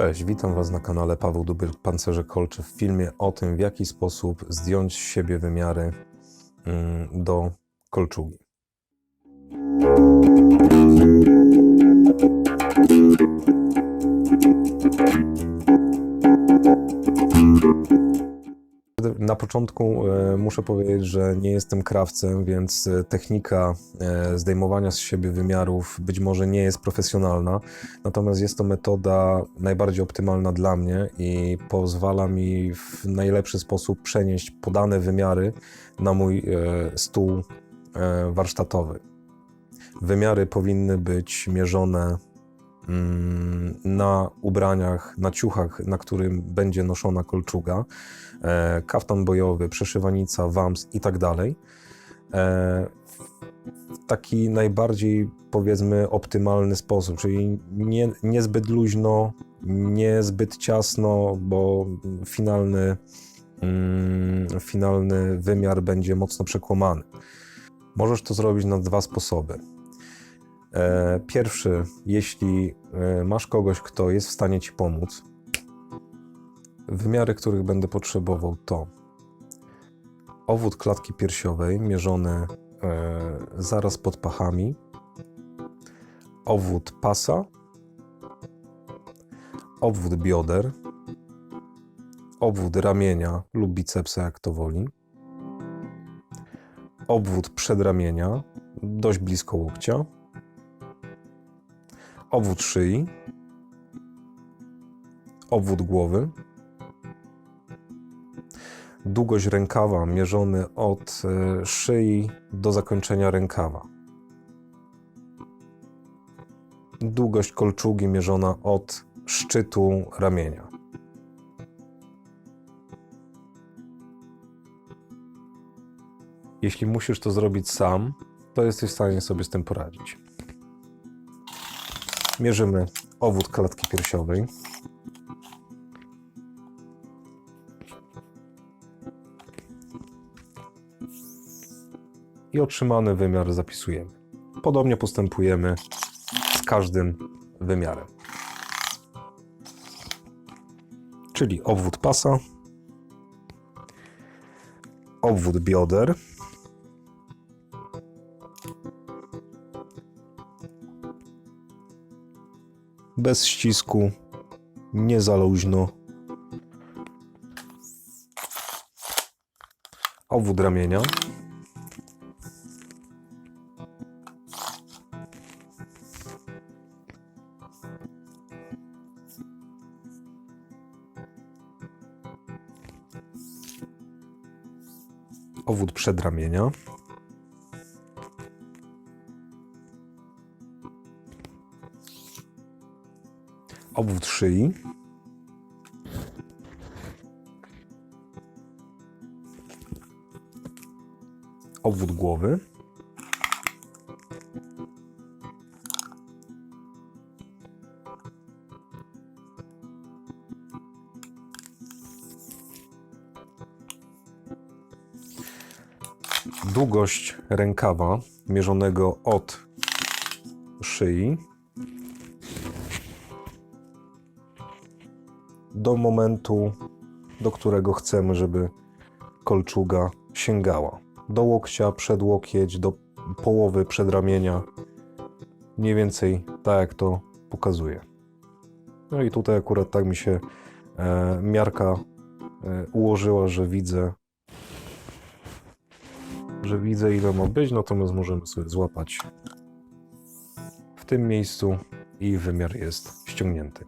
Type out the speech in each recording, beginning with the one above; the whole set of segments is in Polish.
Cześć, witam Was na kanale Paweł Dubyl Pancerze Kolcze w filmie o tym, w jaki sposób zdjąć z siebie wymiary mm, do kolczugi. Początku e, muszę powiedzieć, że nie jestem krawcem, więc e, technika e, zdejmowania z siebie wymiarów być może nie jest profesjonalna, natomiast jest to metoda najbardziej optymalna dla mnie i pozwala mi w najlepszy sposób przenieść podane wymiary na mój stół warsztatowy. Wymiary powinny być mierzone na ubraniach, na ciuchach, na którym będzie noszona kolczuga, e, kaftan bojowy, przeszywanica, wams i tak dalej. E, w taki najbardziej, powiedzmy, optymalny sposób, czyli nie, niezbyt luźno, niezbyt ciasno, bo finalny, mm, finalny wymiar będzie mocno przekłamany. Możesz to zrobić na dwa sposoby. E, Pierwszy, jeśli e, masz kogoś, kto jest w stanie ci pomóc, wymiary, których będę potrzebował, to. Owód klatki piersiowej mierzony e, zaraz pod pachami, owód pasa, obwód bioder, obwód ramienia lub bicepsa, jak to woli, obwód przedramienia, dość blisko łokcia, obwód szyi, obwód głowy, długość rękawa mierzony od e, szyi do zakończenia rękawa. Długość kolczugi mierzona od szczytu ramienia. Jeśli musisz to zrobić sam, to jesteś w stanie sobie z tym poradzić. Mierzymy obwód klatki piersiowej. I otrzymany wymiar zapisujemy. Podobnie postępujemy z każdym wymiarem. Czyli obwód pasa, obwód bioder, bez ścisku, nie za luźno. Obwód ramienia. Obwód przedramienia. Obwód szyi. Obwód głowy. Długość rękawa mierzonego od szyi do momentu, do którego chcemy, żeby kolczuga sięgała. Do łokcia, przedłokieć, do połowy przedramienia. Mniej więcej tak, jak to pokazuje. No i tutaj akurat tak mi się e, miarka e, ułożyła, że widzę, że widzę ile ma być, natomiast możemy sobie złapać w tym miejscu i wymiar jest ściągnięty.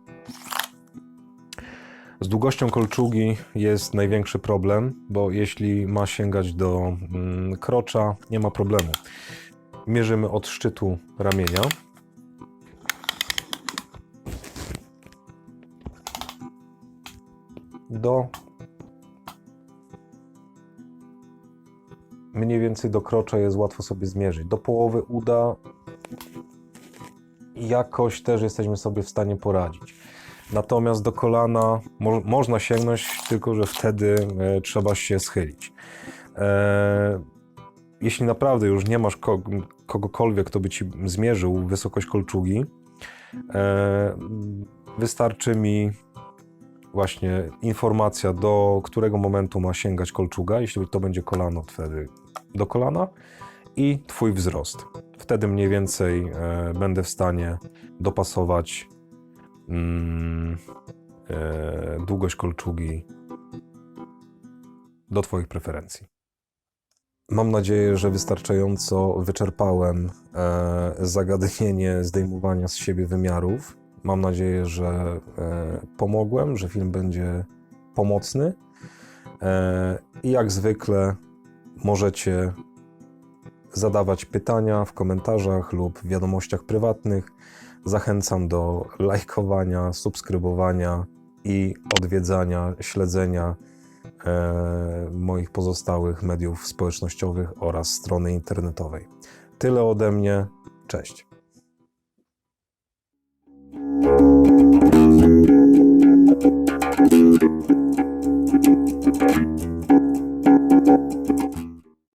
Z długością kolczugi jest największy problem, bo jeśli ma sięgać do mm, krocza, nie ma problemu. Mierzymy od szczytu ramienia. Do mniej więcej do krocza jest łatwo sobie zmierzyć. Do połowy uda jakoś też jesteśmy sobie w stanie poradzić. Natomiast do kolana mo można sięgnąć, tylko że wtedy e, trzeba się schylić. E, jeśli naprawdę już nie masz ko kogokolwiek, kto by ci zmierzył wysokość kolczugi, e, Wystarczy mi właśnie informacja, do którego momentu ma sięgać kolczuga. Jeśli to będzie kolano, wtedy do kolana i Twój wzrost. Wtedy mniej więcej e, będę w stanie dopasować mm, e, długość kolczugi do Twoich preferencji. Mam nadzieję, że wystarczająco wyczerpałem e, zagadnienie zdejmowania z siebie wymiarów. Mam nadzieję, że e, pomogłem, że film będzie pomocny. I jak zwykle możecie zadawać pytania w komentarzach lub w wiadomościach prywatnych. Zachęcam do lajkowania, subskrybowania i odwiedzania, śledzenia e, moich pozostałych mediów społecznościowych oraz strony internetowej. Tyle ode mnie. Cześć.